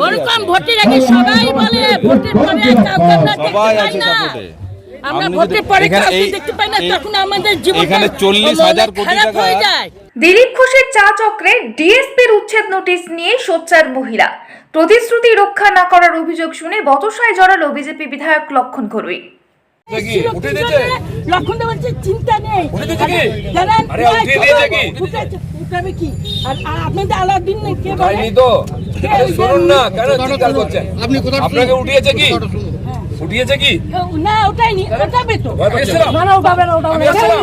ওরকম ভোটের আগে সবাই বলে ভোটের পরে কাউকে আমরা দেখতে পাই না। আমরা ভোটের পরে কাউকে দেখতে পাই না তখন আমাদের জীবন এখানে 40,000 কোটি টাকা- দিলীপ ঘোষের চা চক্রে ডিএসপির উচ্ছেদ নোটিশ নিয়ে সোচ্চার মহিলা। প্রতিশ্রুতি রক্ষা না করার অভিযোগ শুনে বতসায় জড়ালো বিজেপি বিধায়ক লক্ষণ উঠে লক্ষণ দেওয়ার চিন্তা নেই। উঠে কি? আরে আপনাদের আলাদিন নেই কে বলে তো। শুনুন না কেন চিৎকার করছেন? আপনাকে উঠিয়েছে কি? উঠিয়েছে কি না ওটাই নি ওটাবে তো ভয় পেয়েছিলাম? না না না আমি না আসছিলাম।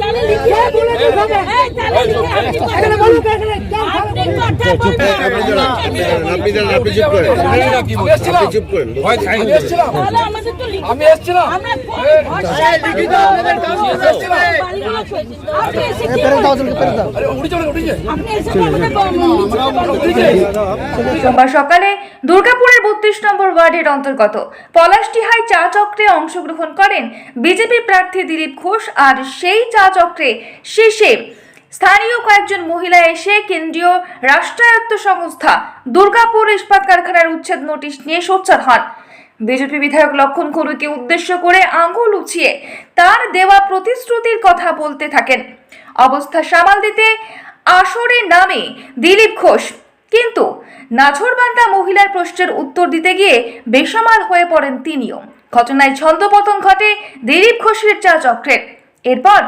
তাহলে লিখে বলে দিবে এই তাহলে লিখে আপনি কথা বলুন আপনি কথা বলুন আপনি না কি বলছেন? ভয় খাইনি। আমি এসেছিলাম। তাহলে আমাদের তো লিখে আমি এসেছিলাম। আমরা এ, ভরসায় লিখিত বাড়ি- আপনাদের কাগজ বাড়িগুলো এসেছিলাম। বাড়িগুলো করেছি। আপনি এসে কি বলছেন? আরে উঠেছে না, উঠেছে আপনি এসে কি আমাদের ব- উঠেছে সোমবার সকালে দুর্গাপুরের বত্রিশ নম্বর ওয়ার্ডের অন্তর্গত পলাশটিহায় চা চক্রে অংশগ্রহণ করেন বিজেপি প্রার্থী দিলীপ ঘোষ আর সেই চা চক্রে শেষে স্থানীয় কয়েকজন মহিলা এসে কেন্দ্রীয় রাষ্ট্রায়ত্ত সংস্থা দুর্গাপুর ইস্পাত কারখানার উচ্ছেদ নোটিশ নিয়ে সোচ্চার হন। বিজেপি বিধায়ক লক্ষণ খুরুকে উদ্দেশ্য করে আঙুল উঁচিয়ে তার দেওয়া প্রতিশ্রুতির কথা বলতে থাকেন। অবস্থা সামাল দিতে আসরে নামে দিলীপ ঘোষ। কিন্তু নাছরবান্দা মহিলার প্রশ্নের উত্তর দিতে গিয়ে বেসামাল হয়ে পড়েন তিনিও। ঘটনায় ছন্দপতন ঘটে দিলীপ ঘোষের চা চক্রের। এরপর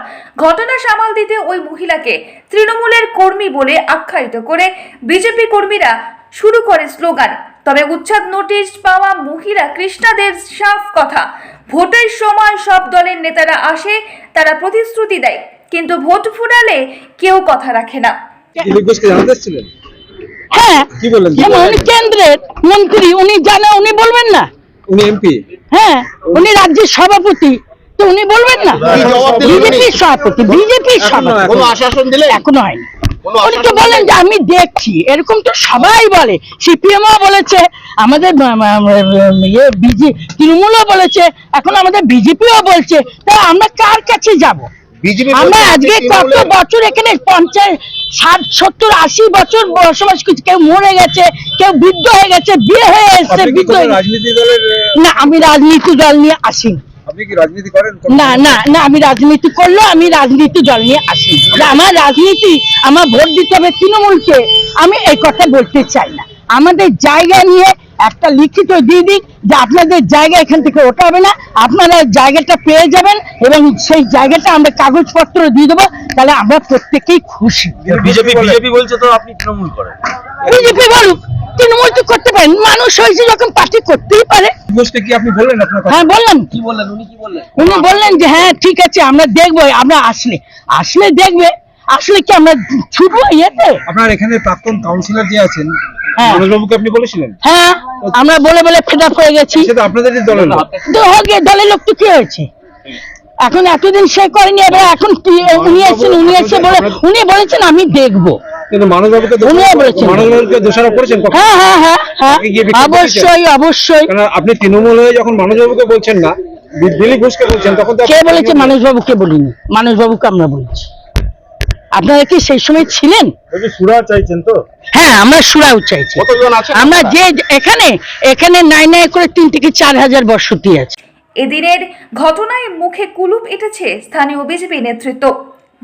ঘটনা সামাল দিতে ওই মহিলাকে তৃণমূলের কর্মী বলে আখ্যায়িত করে বিজেপি কর্মীরা শুরু করে স্লোগান, তবে উচ্ছেদ নোটিশ পাওয়া মহিলা কৃষ্ণাদের সাফ কথা, ভোটের সময় সব দলের নেতারা আসে, তারা প্রতিশ্রুতি দেয়, কিন্তু ভোট ফুরালে কেউ কথা রাখে না দিলীপ ঘোষকে জানাতে এসেছিলেন হ্যাঁ কি যেমন কেন্দ্রের মন্ত্রী উনি জানে উনি বলবেন না। উনি এমপি হ্যাঁ উনি রাজ্যের সভাপতি তো উনি বলবেন না। বিজেপির সভাপতি বিজেপির সভাপতি। কোনো আশ্বাসন এখনও হয়নি। উনি তো বলেন যে আমি দেখছি এরকম তো সবাই বলে। সিপিএমও বলেছে আমাদের ইয়ে বিজে তৃণমূলও বলেছে এখন আমাদের বিজেপিও বলছে তা আমরা কার কাছে যাব? আমরা আজকে কত বছর এখানে পঞ্চাশ ষাট সত্তর আশি বছর বসবাস করছি? কেউ মরে গেছে কেউ বৃদ্ধ হয়ে গেছে বিয়ে হয়ে এসছে বৃদ্ধ না আমি রাজনীতি দল নিয়ে করেন না না না আমি রাজনীতি করলেও আমি রাজনীতি দল নিয়ে আসি আমার রাজনীতি আমার ভোট দিতে হবে তৃণমূলকে আমি এই কথা বলতে চাই না। আমাদের জায়গা নিয়ে একটা লিখিত দিয়ে দিক যে আপনাদের জায়গা এখান থেকে ওঠাবে না আপনারা জায়গাটা পেয়ে যাবেন এবং সেই জায়গাটা আমরা কাগজপত্র দিয়ে দেবো তাহলে আমরা প্রত্যেকেই খুশি। বিজেপি বিজেপি বলছে তো আপনি তৃণমূল করেন। বিজেপি বলুক তৃণমূল তো করতে পারেন মানুষ হয়েছে যখন পার্টি করতেই পারে। কি আপনি বললেন আপনার হ্যাঁ বললাম। কি বললেন? উনি কি বললেন? উনি বললেন যে হ্যাঁ ঠিক আছে আমরা দেখব আমরা আসলে আসলে দেখবে আসলে কি আমরা ছুটবো ইয়েতে? আপনার এখানে প্রাক্তন কাউন্সিলর যে আছেন হ্যাঁ। মনোজবাবুকে আপনি বলেছিলেন? হ্যাঁ। আমরা বলে বলে ফেড আপ হয়ে গেছি। দলের লোক। তো দলের লোক তো কি হয়েছে? এখন এতদিন সে করেনি এবার এখন উনি এসেছেন উনি এসে বলে উনি বলেছেন আমি দেখব। হ্যাঁ হ্যাঁ হ্যাঁ অবশ্যই অবশ্যই। আপনি তৃণমূল হয়ে যখন মানববাবুকে বলছেন না দি- দিলীপ ঘোষকে বলছেন তখন কে বলেছে তৃণমূল- মানুষবাবুকে বলিনি? মানুষবাবুকে আমরা বলছি। আপনারা কি সেই সময় ছিলেন? চাইছেন তো? হ্যাঁ আমরা সুরাও চাইছি। আমরা যে এখানে এখানে নাই নাই করে তিন থেকে চার হাজার বসতি আছে। এদিনের ঘটনায় মুখে কুলুপ এঁটেছে স্থানীয় বিজেপি নেতৃত্ব।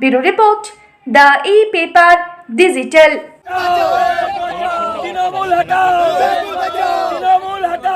Bureau report the e paper digital. Trinamool হটাও তৃণমূল হটাও তৃণমূল হটাও।